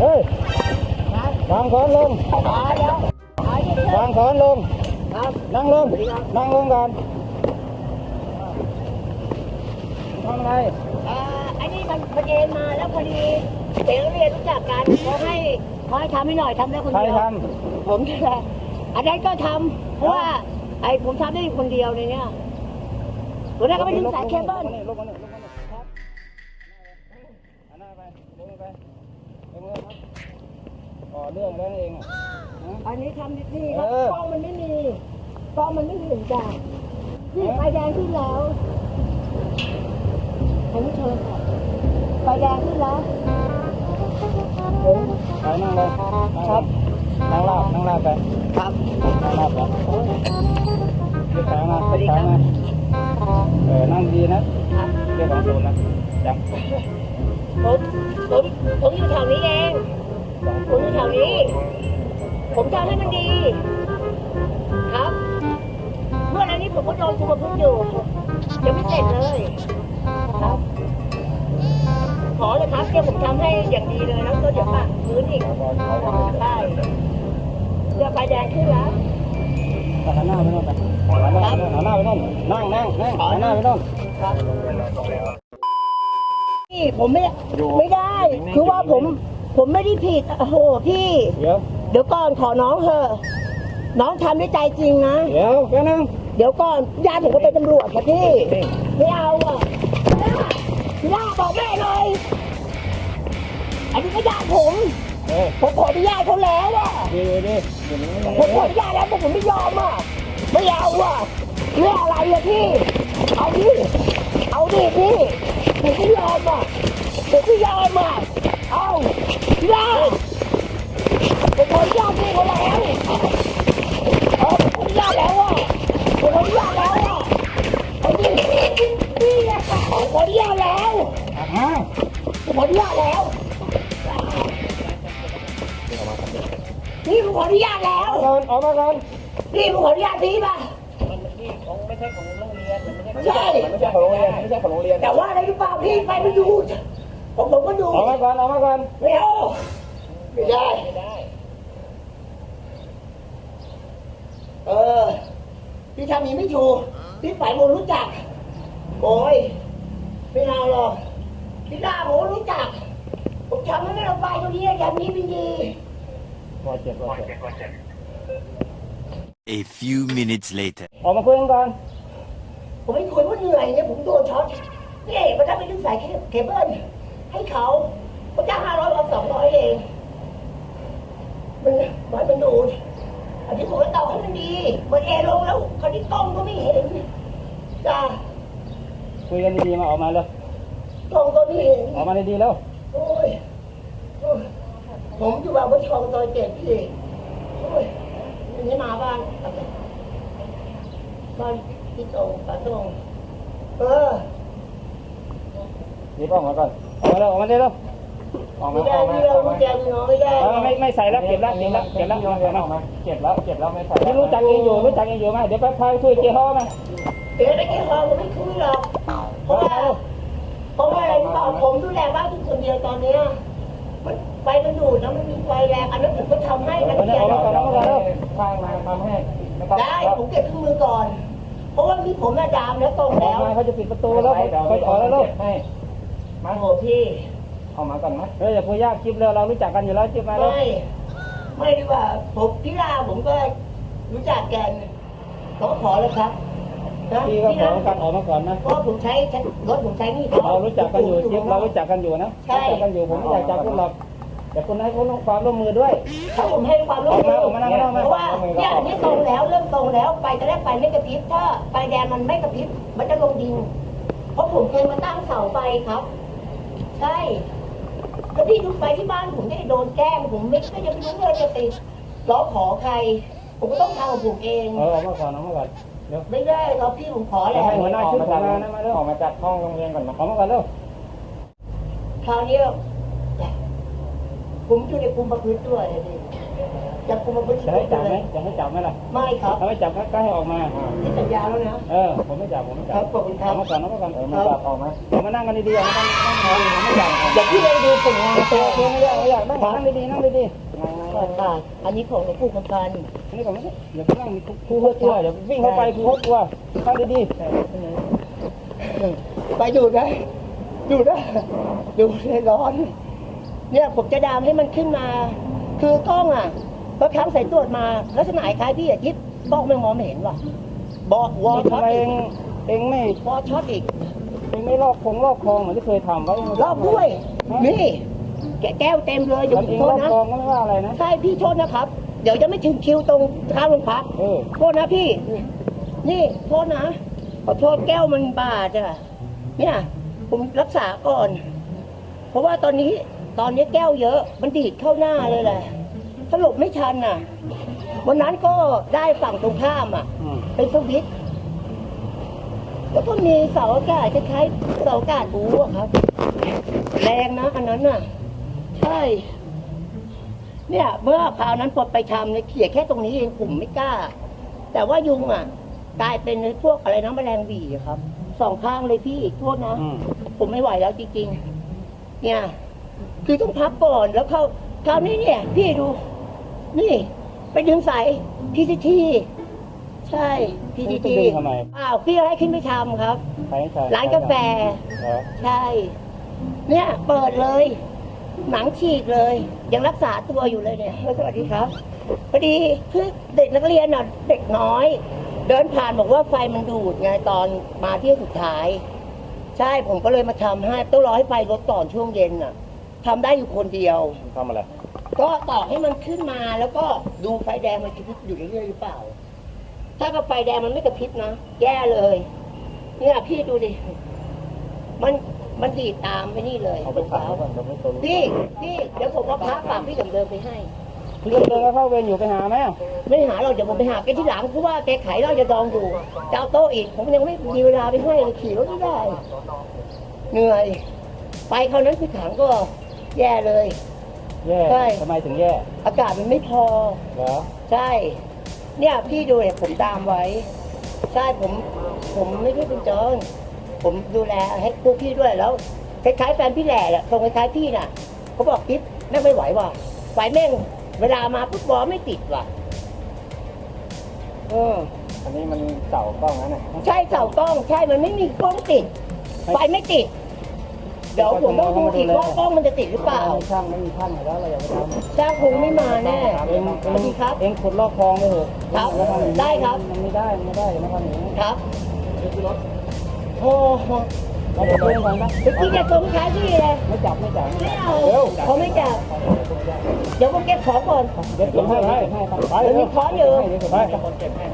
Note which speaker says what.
Speaker 1: เฮ้ยวางค้อนลง
Speaker 2: ตายแล้วตายแล้ว
Speaker 1: วางค้อนลง
Speaker 2: ครับ
Speaker 1: นั่งลงนั่งลงก่อนทำอะไร
Speaker 2: อ่าอันนี้มันพอดีมาแล้วพอดีเด็กนักเรียนรู้จักกันเขาให้เขาให้ทำให้หน่อยทำได้คน
Speaker 1: ใคร
Speaker 2: เดียว
Speaker 1: ท
Speaker 2: ผมนี่แหละอันนั้นก็ทำเพราะว่าไอ้ผมทำได้คนเดียวในเนี้ยหัวหน้าก็ไปดึงสายเคเบิล
Speaker 1: ลงมานี่ลงมานี่ครับหันหน้าไปลงไป ลงเลยครับก่อเรื่องแล้วนั่นเองอะฮะ
Speaker 2: อันนี้ทำดีๆครับ
Speaker 1: เออ
Speaker 2: กล้องมันไม่มีกล้องมันไม่เห็นจ้ะนี่ไฟแดงขึ้นแล้วผมเชิญค่ะไฟแดงขึ้นแล้ว ผม
Speaker 1: ไปนั่งเลยครับ นั่งลาบนั่งลาบไป
Speaker 2: ครับ
Speaker 1: นั่งลาบไปยึดแขนมายึดแขนมาเออนั่งดีนะเรื่องของโซนนะจัง
Speaker 2: ผม ผม ผมอยู่แถวนี้เอง ผมอยู่แถวนี้ ผมทำให้มันดี ครับ เมื่อนั้นนี้ผมก็โดนคุมประพฤติอยู่ยังไม่เสร็จเลยครับ ขอเลยครับเดี๋ยวผมทำให้อย่างดีเลยแล้วก็เดี๋ยวปากพื้นอีกใช่เรือไฟแดงขึ้นแล้ว
Speaker 1: หันหน้าไปโน่นไปหันหน้าไปโน่นหันหน้าไปโน่นนั่งนั่งนั่งหันหน้าไปโน่น
Speaker 2: ครับพี่ ผมไม่ไม่ได้ คือว่าผม ผมไม่ได้ผิดโอ้โหพี่
Speaker 1: เดี๋ยว
Speaker 2: เดี๋ยวก่อนขอน้องเถอะน้องทำด้วยใจจริงนะ
Speaker 1: เดี๋ยวแป๊บนึง
Speaker 2: เดี๋ยวก่อนญาติผมก็เป็นตำรวจค่ะพี่ ไม่เอาอะย่าบอกแม่เลยอันนี้ก็ญาติผม
Speaker 1: เออ
Speaker 2: ผมขออนุญาตเขาแล้วอะ
Speaker 1: ดีดีดีเดี๋ยวนี้
Speaker 2: ผมขออนุญาตแล้วแต่ผมไม่ยอมอะไม่เอาอะเรื่องอะไรอะพี่ เอาดิเอาดิพี่ ผมไม่ยอมอะผมไม่ยอมอะเอาพี่ล่าผมขออนุญาตพี่เขาแล้วเออผมขออนุญาตแล้วอะผมขออนุญาตแล้วอะเอาดิพี่อะผมขออนุญาตแล้ว
Speaker 1: หักมา
Speaker 2: ผมขออนุญาตแล้วนี่ผมขออนุญาตแล้ว
Speaker 1: ก่อนออกมาก่อน
Speaker 2: นี่ผมขออนุญาตพี่ป่ะ
Speaker 1: ไม่ใช่ของโรงเรียน
Speaker 2: ใช่
Speaker 1: ไม่ใช่ของโรงเรียนไม่ใช่ของโรงเรียน
Speaker 2: แต่ว่าอะไรหรือเปล่าพี่ไปไม่ดูผมผมก็ดู
Speaker 1: ออกมาก่อนออกมาก่อน
Speaker 2: ไม่เอาไม่ได้เออพี่ทำอย่างนี้ไม่ถูกพี่ฝ่ายผมรู้จัก โอ้ยไม่เอาหรอกพี่ดาผมรู้จัก ผมทำให้ไม่ลงไปตรงนี้อย่างนี้ไม่ดี
Speaker 1: พอเจ็บพอเจ็บ
Speaker 3: A few minutes later.
Speaker 1: ออกมาคุยกันก่อน
Speaker 2: ผมไม่คุยว่าเหนื่อยเนี่ยผมโดนช็อตนี่มันทำเป็นเรื่องสายเคเบิลให้เขาเขาจ้างห้าร้อยเอาสองร้อยเอง มันมันมันดูดอันนี้ผมก็ต่อให้มันดีมันเอลงแล้วคราวนี้กล้องก็ไม่เห็นจ้า
Speaker 1: คุยกันดีๆมาออกมาเลย
Speaker 2: กล้องก็ไม่เห็น
Speaker 1: ออกมาดีๆแล้ว
Speaker 2: โอ้ยโอ้ยผมอยู่แบบว่าชองซอยเจ็ดพี่โอ้ยอันนี้มาบ้าน บ้านพี่โตงป้าโตงเออ
Speaker 1: หยิบออกมาก่อนออกมาแล้วออกมาได้แล้วออกมา
Speaker 2: ไม่ได้
Speaker 1: ออกมา
Speaker 2: ที่เรา
Speaker 1: ออกมา
Speaker 2: แจกน้องไม่ได้
Speaker 1: เออไม่ไม่ใส่แล้วเก็บแล้วเก็บแล้วเก็บแล้วเก็บแล้วเก็บแล้วเก็บแล้วไม่ใส่ที่รู้จักเองอยู่รู้จักเองอยู่ไหมเดี๋ยวไปพาคุยเจ้าห้อม
Speaker 2: เดี๋ยวตะกี้เราไม่คุยหรอกเพราะว่าเพราะว่าอะไรรู้เปล่าผมดูแลบ้านทุกคนเดียวตอนเนี้ยมันไฟมันดูดแล้วมันมีไฟแรงอันนั้นผมก็ทำให้
Speaker 1: มัน
Speaker 2: เกีย
Speaker 1: ออกมาก่อนออมาแล้ว
Speaker 4: ข้างมาทำให้ไม่ต้อง
Speaker 2: ได้ผมเก็บเครื่องมือก่อน ราะว่านี่ผมน่ะดามแล้วตรง
Speaker 1: ออก
Speaker 2: แล้ว
Speaker 1: มาเขาจะปิดประตูแล้วเขาจะออกแล้วลูก
Speaker 4: ให้
Speaker 2: โอ้โหพี่
Speaker 4: เอามาก่อนนะ
Speaker 1: เฮ้ยอย่าคุยยากคลิปเลยเรารู้จักกันอยู่แล้วคลิปมาแล้ว
Speaker 2: ไม่ไม่ดีกว่าผมพี่ลาผมก็รู้จักกันเขาก็ขอแล้วครับนะ
Speaker 1: พี่ก็ขอ
Speaker 2: ลา
Speaker 1: กันออกมาก่อนนะ
Speaker 2: เพราะว่าผมใช้รถผมใช้นี่เขา
Speaker 1: เรารู้จักกันอยู่คลิปเรารู้จักกันอยู่นะ
Speaker 2: ใช่
Speaker 1: รู้จักกันอยู่ผมไม่อยากจับคุณหรอก แต่คุณให้คุณความร่วมมือด้วย
Speaker 2: ถ้าผมให้ความร่วมมือ
Speaker 1: ออกมาออกมาออกมา
Speaker 2: เพราะว่าเนี่ยอันนี้ตรงแล้วเริ่มตรงแล้วไฟจะได้ไฟไม่กระพริบถ้าไฟแดงมันไม่กระพริบมันจะลงดินเพราะผมเคยมาตั้งเสาไฟครับใช่แล้วพี่ดูไฟที่บ้านผมได้โดนแกล้งผมไม่ก็ยังไม่รู้เลยจะติดร้องขอใคร ผมก็ต้องทำของผมเอง
Speaker 1: เออออกมาก่อนออกมาก่อนเดี๋ยว
Speaker 2: ไม่ได้ครับพี่ผมขอ
Speaker 1: จะ
Speaker 2: แล้ว
Speaker 1: ให้หัวหน้าชุดของงานนะมาเร็ว
Speaker 4: ออกมาจากห้องโรงเรียนก่อนนะ
Speaker 1: ออกมาก่อนเร็ว
Speaker 2: คราวนี้ ผมอยู่ในกลุ่มประพฤติด้วยนะพี่จับกูมาบริ
Speaker 1: จะให้จับไหมจะให้จับไหมล่ะ
Speaker 2: ไม่ครับ
Speaker 1: ถ้าไม่จับก็ก็ให้ออกมา
Speaker 2: ที่สัญญาแล้วนะ
Speaker 1: เออ ผมไม่จับ ผมไม่จั
Speaker 2: ครับบขอบคุณครับ
Speaker 1: เอามาก่อนเอามาก่อน
Speaker 4: เออมันจับออกไหม
Speaker 1: ผมมานั่งกันดีๆเอามานั่งนั่งนอนผมไม่จับ
Speaker 2: อย่าพี่เลยดูผลงาน
Speaker 1: โอ
Speaker 2: ตัว
Speaker 1: เคไม่อยากไม่อยากนั่งนั่งดีๆนั่งดี
Speaker 2: ค่ะค่ะอันนี้ของหลวงปู่คำพันธ์
Speaker 1: ๆนี่ก่อนไม่ใช่เดี๋ยวไปนั่งครูครูเขากลัวเดี๋ยววิ่งเข้าไปครูเขากลัวนั่งดี
Speaker 2: ไปดูได้ดูได้ดูได้ร้อน เนี่ยผมจะดามให้มันขึ้นมา คือกล้องอะบางครั้งใส่ตรวจมาลักษณะคล้ายพี่อาทิตย์กล้องไม่มองไม่เห็นว่ะบอกวอ
Speaker 1: ๆ
Speaker 2: ช็อ
Speaker 1: ทำ
Speaker 2: ต
Speaker 1: ไม
Speaker 2: อี
Speaker 1: เอกงเองไม่
Speaker 2: วอช็อตอีก
Speaker 1: เองไม่ลอกคงลอกคลองเหมือนที่เคยทำไว้
Speaker 2: รอบด้วยนี่แกแก้วเต็มเลยเดี๋ยว
Speaker 1: แล้วเอง
Speaker 2: โท
Speaker 1: ล
Speaker 2: ษ
Speaker 1: อก
Speaker 2: นะ
Speaker 1: คลองก็ไม่ว่าอะไรนะ
Speaker 2: ใช่พี่โทษนะครับ เดี๋ยวจะไม่ถึงคิวตรงข้างโรงพัก
Speaker 1: เออ
Speaker 2: โทษนะพี่ นี่โทษนะขอโทษแก้วมันบาดอะเนี่ย ผมรักษาก่อน เพราะว่าตอนนี้ ตอนนี้แก้วเยอะ มันดีดเข้าหน้าเลยแหละสรุปไม่ทันอะ วันนั้นก็ได้ฝั่งตรงข้ามอะ
Speaker 1: อืม
Speaker 2: เป็นสวิตช์แล้วก็มีเสาอากาศคล้ายๆเสาอากาศบูอะครับ แรงนะอันนั้นน่ะ ใช่ เนี่ย เมื่อคราวนั้นพอไปทำเนี่ยเขี่ยแค่ตรงนี้เองผมไม่กล้า แต่ว่ายุงอะกลายเป็นพวกอะไรนะแมลงหวีอะครับสองข้างเลยพี่โทษนะ
Speaker 1: อืม
Speaker 2: ผมไม่ไหวแล้วจริงๆ เนี่ย คือต้องพักก่อนแล้วเข้าคราวนี้เนี่ย พี่ดู นี่ ไปดึงสายพีทีทีใช่พีที
Speaker 1: จะ
Speaker 2: ที
Speaker 1: ดึงทำไม
Speaker 2: อ้าวพี่ให้ขึ้นไปทำครับ
Speaker 1: ใครให้ใคร
Speaker 2: ร้านกาแฟ
Speaker 1: เหรอ
Speaker 2: ใช่ เนี่ย เปิดเลย หนังฉีกเลย ยังรักษาตัวอยู่เลยเนี่ยสวัสดีครับพอดีคือเด็กนักเรียนน่ะเด็กน้อย เดินผ่านบอกว่าไฟมันดูดไงตอนมาเที่ยวสุดท้าย ใช่ผมก็เลยมาทำให้ต้องรอให้ไฟลดก่อนช่วงเย็นน่ะ ทำได้อยู่คนเดียว
Speaker 1: ทำอะไร
Speaker 2: ก็ต่อให้มันขึ้นมาแล้วก็ดูไฟแดงมันกระพริบอยู่เรื่อยๆหรือเปล่า ถ้ากับไฟแดงมันไม่กระพริบนะแย่เลย เนี่ยพี่ดูดิ มันมันดีดตามไปนี่เลย
Speaker 1: เอาไปขายก่อนจะไม่ตรง
Speaker 2: พี่พี่เดี๋ยวผมเอาพระฝากพี่กับเดินไปให้
Speaker 1: พี่เดินเข้าเวรอยู่ไปหาไหม
Speaker 2: ไม่หาเราเดี๋ยวผมไปหาแกที่หลังเพราะว่าแกขายเราจะดองอยู่จะเอาโต๊ะอีก ผมยังไม่มีเวลาไปให้เลยขี่รถไม่ได้ เหนื่อย ไปคราวนั้นคือถังก็ แย่เลย
Speaker 1: แย่
Speaker 2: ใช่
Speaker 1: ทำไมถึงแย่
Speaker 2: อากาศมันไม่พอ
Speaker 1: เหรอ
Speaker 2: ใช่ เนี่ยพี่ดูเนี่ยผมตามไว้ ใช่ผม ผมไม่ใช่เป็นโจรผมดูแลให้พวกพี่ด้วยแล้วคล้ายๆแฟนพี่แหล่แหละตรงคล้ายๆพี่น่ะเขาบอกปิ๊บแม่งไม่ไหวว่ะไฟแม่ง เวลามาปุ๊บบอลไม่ติดว่ะเออ
Speaker 4: อันนี้มันเสากล้องนั่นน่ะ
Speaker 2: ใช่เสากล้อง ใช่มันไม่มีกล้องติดไฟไม่ติดเดี๋ยวผมต้องดูอีกว่ากล้องมันจะติดหรือเปล่า
Speaker 1: ไม่ช่างไม่มีช่างอยู่แล้วเราอย่าไปทำ
Speaker 2: จ้างคงไม่มาแน่
Speaker 1: เอง
Speaker 2: สวัสดีครับ
Speaker 1: เองขุดลอกคลองไปเถอะ
Speaker 2: ครับ
Speaker 1: แล้วทำอย่างนี้
Speaker 2: ได้ครับ
Speaker 1: มันไม่ได้มันไม่ได้อย่ามาทำอย่างนี้
Speaker 2: ครับโอ้โห
Speaker 1: เราจะเล่นกันนะ
Speaker 2: เมื่อกี้จะตรงคล้ายพี่เลย
Speaker 1: ไม่จับไม่จับ
Speaker 2: ไม่เอา
Speaker 1: เร็ว
Speaker 2: เขาไม่จับ เดี๋ยวผมเก็บของก่อน
Speaker 1: เดี๋ยวเก็บให้ให้ให้ไป
Speaker 2: เดี๋ยวมีค้อนอยู่
Speaker 1: ไปคนเก็บให้